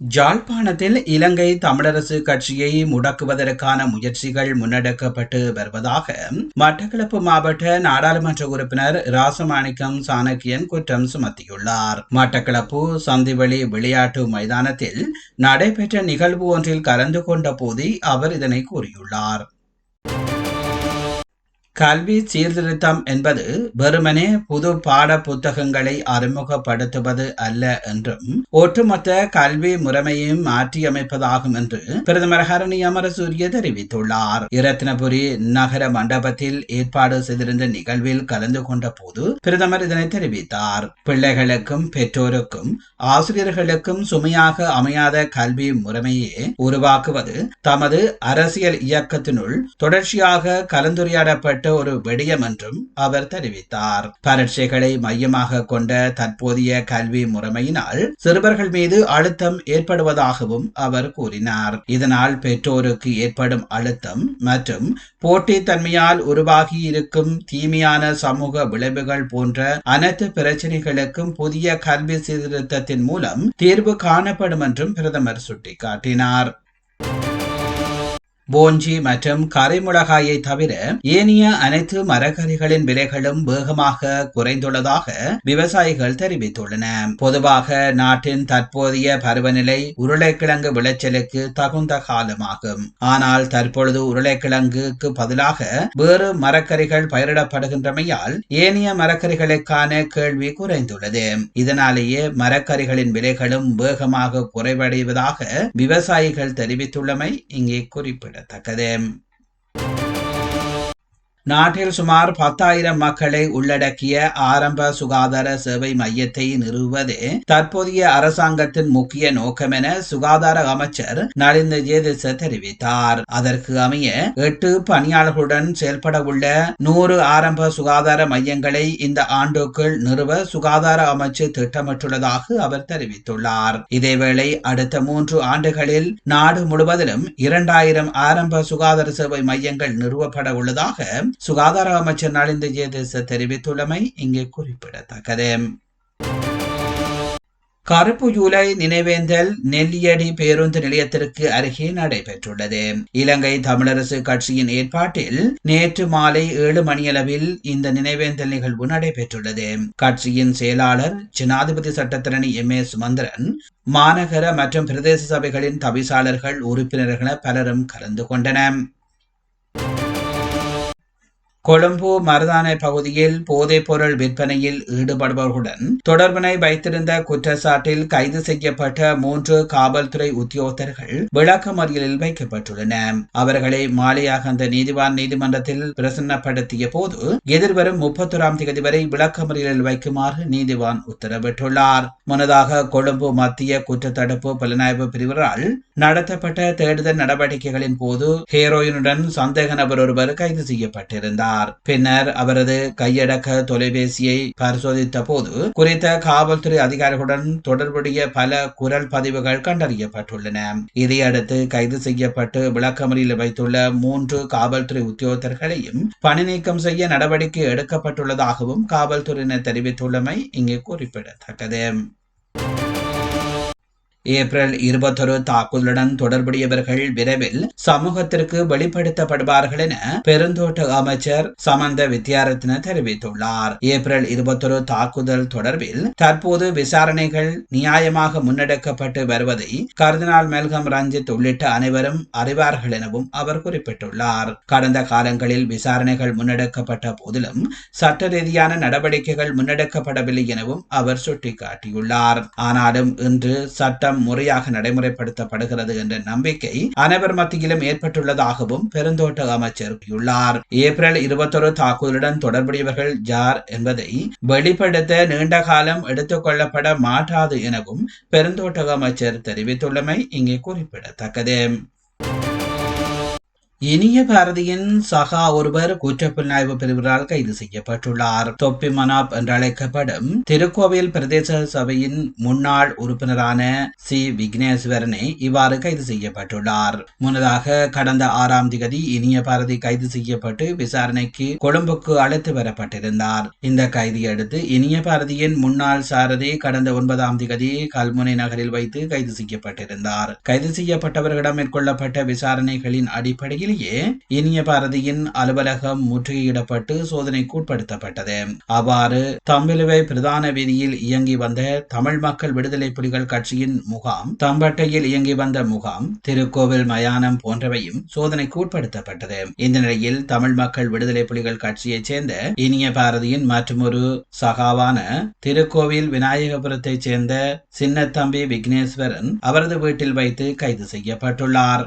ஜாழ்ப்பாணத்தில் இலங்கை தமிழரசு கட்சியை முடக்குவதற்கான முயற்சிகள் முன்னெடுக்கப்பட்டு வருவதாக மட்டக்களப்பு மாவட்ட நாடாளுமன்ற உறுப்பினர் ராசமாணிக்கம் சாணக்கியன் குற்றம் சுமத்தியுள்ளார். மட்டக்களப்பு சந்திவெளி விளையாட்டு மைதானத்தில் நடைபெற்ற நிகழ்வு ஒன்றில் கலந்து கொண்ட போதே அவர் இதனை கூறியுள்ளார். கல்வி சீர்திருத்தம் என்பது வெறுமனே புது பாட புத்தகங்களை அறிமுகப்படுத்துவது அல்ல என்றும் ஒட்டுமொத்த கல்வி முறைமையும் மாற்றியமைப்பதாகும் என்று பிரதமர் ஹரணி அமரசூரிய தெரிவித்துள்ளார். இரத்தினபுரி நகர மண்டபத்தில் ஏற்பாடு செய்திருந்த நிகழ்வில் கலந்து கொண்ட போது பிரதமர் இதனை தெரிவித்தார். பிள்ளைகளுக்கும் பெற்றோருக்கும் ஆசிரியர்களுக்கும் சுமையாக அமையாத கல்வி முறைமையே உருவாக்குவது தமது அரசியல் இயக்கத்தினுள் தொடர்ச்சியாக கலந்துரையாடப்பட்டு ஒரு விடயம் என்றும் அவர் தெரிவித்தார். பரீட்சைகளை மையமாக கொண்ட தற்போதைய கல்வி முறைமையினால் சிறுவர்கள் மீது அழுத்தம் ஏற்படுவதாகவும் அவர் கூறினார். இதனால் பெற்றோருக்கு ஏற்படும் அழுத்தம் மற்றும் போட்டித்தன்மையால் உருவாகி இருக்கும் தீமையான சமூக விளைவுகள் போன்ற அனைத்து பிரச்சனைகளுக்கும் புதிய கல்வி சீர்திருத்தத்தின் மூலம் தீர்வு காணப்படும் என்றும் பிரதமர் சுட்டிக்காட்டினார். போஞ்சி மற்றும் கரைமுளகாயை தவிர ஏனைய அனைத்து மரக்கறிகளின் விலைகளும் வேகமாக குறைந்துள்ளதாக விவசாயிகள் தெரிவித்துள்ளன. பொதுவாக நாட்டின் தற்போதைய பருவநிலை உருளைக்கிழங்கு விளைச்சலுக்கு தகுந்த காலமாகும். ஆனால் தற்பொழுது உருளைக்கிழங்குக்கு பதிலாக வேறு மரக்கறிகள் பயிரிடப்படுகின்றமையால் ஏனைய மரக்கறிகளுக்கான கேள்வி குறைந்துள்ளது. இதனாலேயே மரக்கறிகளின் விலைகளும் வேகமாக குறைவடைவதாக விவசாயிகள் தெரிவித்துள்ளமை இங்கே குறிப்பிட குறிப்பிடத்தக்கது நாட்டில் சுமார் பத்தாயிரம் மக்களை உள்ளடக்கிய ஆரம்ப சுகாதார சேவை மையத்தை நிறுவுவதே தற்போதைய அரசாங்கத்தின் முக்கிய நோக்கம் என சுகாதார அமைச்சர் நலிந்த ஜேதிச தெரிவித்தார். அதற்கு அமைய எட்டு பணியாளர்களுடன் செயல்பட உள்ள நூறு ஆரம்ப சுகாதார மையங்களை இந்த ஆண்டுக்குள் நிறுவ சுகாதார அமைச்சு திட்டமிட்டுள்ளதாக அவர் தெரிவித்துள்ளார். இதேவேளை அடுத்த மூன்று ஆண்டுகளில் நாடு முழுவதிலும் இரண்டாயிரம் ஆரம்ப சுகாதார சேவை மையங்கள் நிறுவப்பட உள்ளதாக சுகாதார அமைச்சர் நலிந்த ஜெயதேச தெரிவித்துள்ளமை இங்கே குறிப்பிடத்தக்கது. கருப்பு ஜூலை நினைவேந்தல் நெல்லியடி பேருந்து நிலையத்திற்கு அருகே நடைபெற்றுள்ளது. இலங்கை தமிழரசு கட்சியின் ஏற்பாட்டில் நேற்று மாலை ஏழு மணியளவில் இந்த நினைவேந்தல் நிகழ்வு நடைபெற்றுள்ளது. கட்சியின் செயலாளர் ஜனாதிபதி சட்டத்திரணி எம் ஏ சுமந்திரன் மாநகர மற்றும் பிரதேச சபைகளின் தவிசாளர்கள் உறுப்பினர்கள் பலரும் கலந்து கொண்டனர். கொழும்பு மருதானை பகுதியில் போதைப் பொருள் விற்பனையில் ஈடுபடுபவர்களுடன் தொடர்பினை வைத்திருந்த குற்றச்சாட்டில் கைது செய்யப்பட்ட மூன்று காவல்துறை உத்தியோகத்தர்கள் விளக்கமறியலில் வைக்கப்பட்டுள்ளன. அவர்களை மாலையாகந்த நீதிவான் நீதிமன்றத்தில் பிரசன்னப்படுத்திய போது எதிர்வரும் முப்பத்தொராம் தேதி வரை விளக்கமறியலில் வைக்குமாறு நீதிவான் உத்தரவிட்டுள்ளார். முன்னதாக கொழும்பு மத்திய குற்றத்தடுப்பு புலனாய்வு பிரிவரால் நடத்தப்பட்ட தேடுதல் நடவடிக்கைகளின் போது ஹேரோயினுடன் சந்தேக நபர் ஒருவர் கைது செய்யப்பட்டிருந்தார். கூறினார் பின்னர் அவரது கையடக்க தொலைபேசியை பரிசோதித்த போது குறித்த காவல்துறை அதிகாரிகளுடன் தொடர்புடைய பல குரல் பதிவுகள் கண்டறியப்பட்டுள்ளன. இதையடுத்து கைது செய்யப்பட்டு விளக்கமறியில் வைத்துள்ள மூன்று காவல்துறை உத்தியோகத்தர்களையும் பணி நீக்கம் செய்ய நடவடிக்கை எடுக்கப்பட்டுள்ளதாகவும் காவல்துறையினர் தெரிவித்துள்ளமை இங்கே குறிப்பிடத்தக்கது. ஏப்ரல் இருபத்தொரு தாக்குதலுடன் தொடர்புடையவர்கள் விரைவில் சமூகத்திற்கு வெளிப்படுத்தப்படுவார்கள் என பெருந்தோட்ட அமைச்சர் சமந்த வித்யாரத்ன தெரிவித்துள்ளார். ஏப்ரல் இருபத்தொரு தாக்குதல் தொடர்பில் தற்போது விசாரணைகள் நியாயமாக முன்னெடுக்கப்பட்டு வருவதை கர்தினால் மெல்கம் ரஞ்சித் உள்ளிட்ட அனைவரும் அறிவார்கள் எனவும் அவர் குறிப்பிட்டுள்ளார். கடந்த காலங்களில் விசாரணைகள் முன்னெடுக்கப்பட்ட போதிலும் சட்ட ரீதியான நடவடிக்கைகள் முன்னெடுக்கப்படவில்லை எனவும் அவர் சுட்டிக்காட்டியுள்ளார். ஆனாலும் இன்று சட்ட சட்டம் முறையாக நடைமுறைப்படுத்தப்படுகிறது என்ற நம்பிக்கை அனைவர் மத்தியிலும் ஏற்பட்டுள்ளதாகவும் பெருந்தோட்ட அமைச்சர் கூறியுள்ளார். ஏப்ரல் இருபத்தொரு தாக்குதலுடன் தொடர்புடையவர்கள் ஜார் என்பதை வெளிப்படுத்த நீண்ட காலம் எடுத்துக் கொள்ளப்பட மாட்டாது எனவும் பெருந்தோட்ட அமைச்சர் தெரிவித்துள்ளமை இங்கே குறிப்பிடத்தக்கது. இனிய பாரதியின் சகா ஒருவர் குற்றப்புலனாய்வு பிரிவினால் கைது செய்யப்பட்டுள்ளார். தொப்பி மனாப் என்று அழைக்கப்படும் திருக்கோவில் பிரதேச சபையின் முன்னாள் உறுப்பினரான சி. விக்னேஸ்வரனை இவ்வாறு கைது செய்யப்பட்டுள்ளார். முன்னதாக கடந்த ஆறாம் திகதி இனிய பாரதி கைது செய்யப்பட்டு விசாரணைக்கு கொழும்புக்கு அழைத்து வரப்பட்டிருந்தார். இந்த கைதியடுத்து இனிய பாரதியின் முன்னாள் சாரதி கடந்த ஒன்பதாம் திகதி கல்முனை நகரில் வைத்து கைது செய்யப்பட்டிருந்தார். கைது செய்யப்பட்டவர்களிடம் மேற்கொள்ளப்பட்ட விசாரணைகளின் அடிப்படையில் நிலையிலேயே இனிய பாரதியின் அலுவலகம் முற்றுகையிடப்பட்டு சோதனைக்குட்படுத்தப்பட்டது அவ்வாறு தம்பிலுவை பிரதான வீதியில் இயங்கி வந்த தமிழ் மக்கள் விடுதலை புலிகள் கட்சியின் முகாம் தம்பட்டையில் இயங்கி வந்த முகாம் திருக்கோவில் மயானம் போன்றவையும் சோதனைக்குட்படுத்தப்பட்டது இந்த நிலையில் தமிழ் மக்கள் விடுதலை புலிகள் கட்சியைச் சேர்ந்த இனிய பாரதியின் மற்றொரு சகாவான திருக்கோவில் விநாயகபுரத்தைச் சேர்ந்த சின்னத்தம்பி விக்னேஸ்வரன் அவரது வீட்டில் வைத்து கைது செய்யப்பட்டுள்ளார்.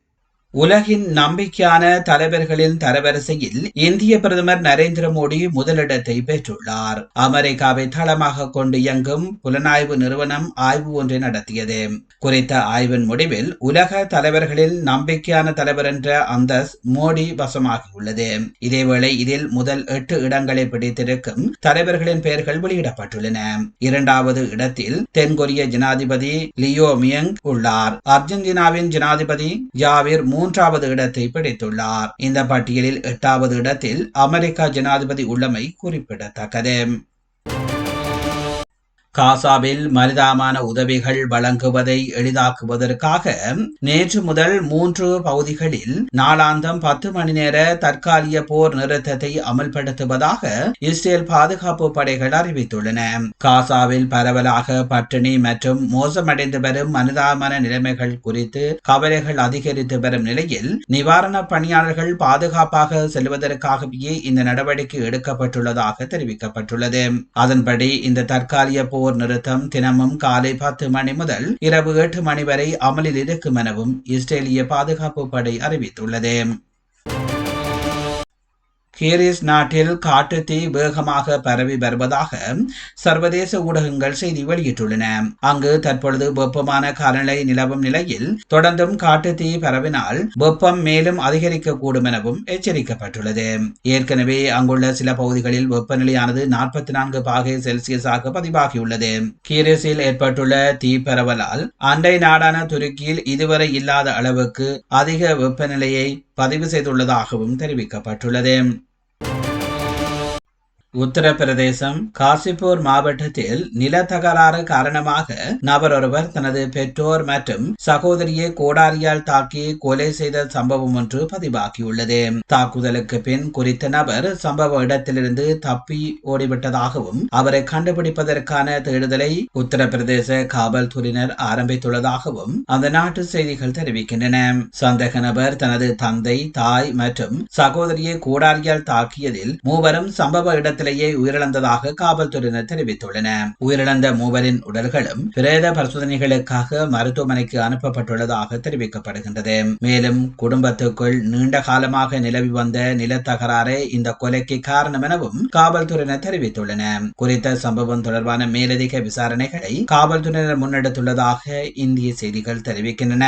உலகின் நம்பிக்கையான தலைவர்களின் தரவரிசையில் இந்திய பிரதமர் நரேந்திர மோடி முதலிடத்தை பெற்றுள்ளார். அமெரிக்காவை தளமாக கொண்டு இயங்கும் புலனாய்வு நிறுவனம் ஆய்வு ஒன்றை நடத்தியது. குறித்த ஆய்வின் முடிவில் உலக தலைவர்களில் நம்பிக்கையான தலைவர் என்ற அந்தஸ் மோடி வசமாகியுள்ளது. இதேவேளை இதில் முதல் எட்டு இடங்களை பிடித்திருக்கும் தலைவர்களின் பெயர்கள் வெளியிடப்பட்டுள்ளன. இரண்டாவது இடத்தில் தென்கொரிய ஜனாதிபதி லியோ மியங் உள்ளார். அர்ஜென்டினாவின் ஜனாதிபதி ஜாவிர் மூன்றாவது இடத்தை பிடித்துள்ளார். இந்த பட்டியலில் எட்டாவது இடத்தில் அமெரிக்கா ஜனாதிபதி உள்ளமை குறிப்பிடத்தக்கது. காசாவில் மனிதாமான உதவிகள் வழங்குவதை எளிதாக்குவதற்காக நேற்று முதல் மூன்று பகுதிகளில் நாளாந்தம் பத்து மணி நேர தற்காலிக போர் நிறுத்தத்தை அமல்படுத்துவதாக இஸ்ரேல் பாதுகாப்பு படைகள் அறிவித்துள்ளன. காசாவில் பரவலாக பட்டினி மற்றும் மோசமடைந்து வரும் மனிதாமான நிலைமைகள் குறித்து கவலைகள் அதிகரித்து வரும் நிலையில் நிவாரண பணியாளர்கள் பாதுகாப்பாக செல்வதற்காகவே இந்த நடவடிக்கை எடுக்கப்பட்டுள்ளதாக தெரிவிக்கப்பட்டுள்ளது. அதன்படி இந்த தற்காலிக போர் போர் நிறுத்தம் தினமும் காலை பத்து மணி முதல் இரவு எட்டு மணி வரை அமலில் இருக்கும் எனவும் இஸ்ரேலிய பாதுகாப்பு படை அறிவித்துள்ளது. கீரிஸ் நாட்டில் காட்டு தீ வேகமாக பரவி வருவதாக சர்வதேச ஊடகங்கள் செய்தி வெளியிட்டுள்ளன. அங்கு தற்பொழுது வெப்பமான காலநிலை நிலவும் நிலையில் தொடர்ந்தும் காட்டு தீ பரவினால் வெப்பம் மேலும் அதிகரிக்கக்கூடும் எனவும் எச்சரிக்கப்பட்டுள்ளது. ஏற்கனவே அங்குள்ள சில பகுதிகளில் வெப்பநிலையானது நாற்பத்தி நான்கு பாகை செல்சியஸாக பதிவாகியுள்ளது. கீரிஸில் ஏற்பட்டுள்ள தீ பரவலால் அண்டை நாடான துருக்கியில் இதுவரை இல்லாத அளவுக்கு அதிக வெப்பநிலையை பதிவு செய்துள்ளதாகவும் தெரிவிக்கப்பட்டுள்ளது. உத்தரப்பிரதேசம் காசிப்பூர் மாவட்டத்தில் நில தகராறு காரணமாக நபர் ஒருவர் தனது பெற்றோர் மற்றும் சகோதரியை கோடாரியால் தாக்கி கொலை செய்த சம்பவம் ஒன்று பதிவாகியுள்ளது. தாக்குதலுக்கு பின் குறித்த நபர் சம்பவ இடத்திலிருந்து தப்பி ஓடிவிட்டதாகவும் அவரை கண்டுபிடிப்பதற்கான தேடுதலை உத்தரப்பிரதேச காவல்துறையினர் ஆரம்பித்துள்ளதாகவும் அந்த நாட்டு செய்திகள் தெரிவிக்கின்றன. சந்தேக நபர் தனது தந்தை தாய் மற்றும் சகோதரியை கோடாரியால் தாக்கியதில் மூவரும் சம்பவ இடத்தில் இடத்திலேயே உயிரிழந்ததாக காவல்துறையினர் தெரிவித்துள்ளனர் உயிரிழந்த மூவரின் உடல்களும் பிரேத பரிசோதனைகளுக்காக மருத்துவமனைக்கு அனுப்பப்பட்டுள்ளதாக தெரிவிக்கப்படுகின்றது. மேலும் குடும்பத்துக்குள் நீண்ட காலமாக நிலவி வந்த நிலத்தகராறே இந்த கொலைக்கு காரணம் எனவும் காவல்துறையினர் தெரிவித்துள்ளனர் குறித்த சம்பவம் தொடர்பான மேலதிக விசாரணைகளை காவல்துறையினர் முன்னெடுத்துள்ளதாக இந்திய செய்திகள் தெரிவிக்கின்றன.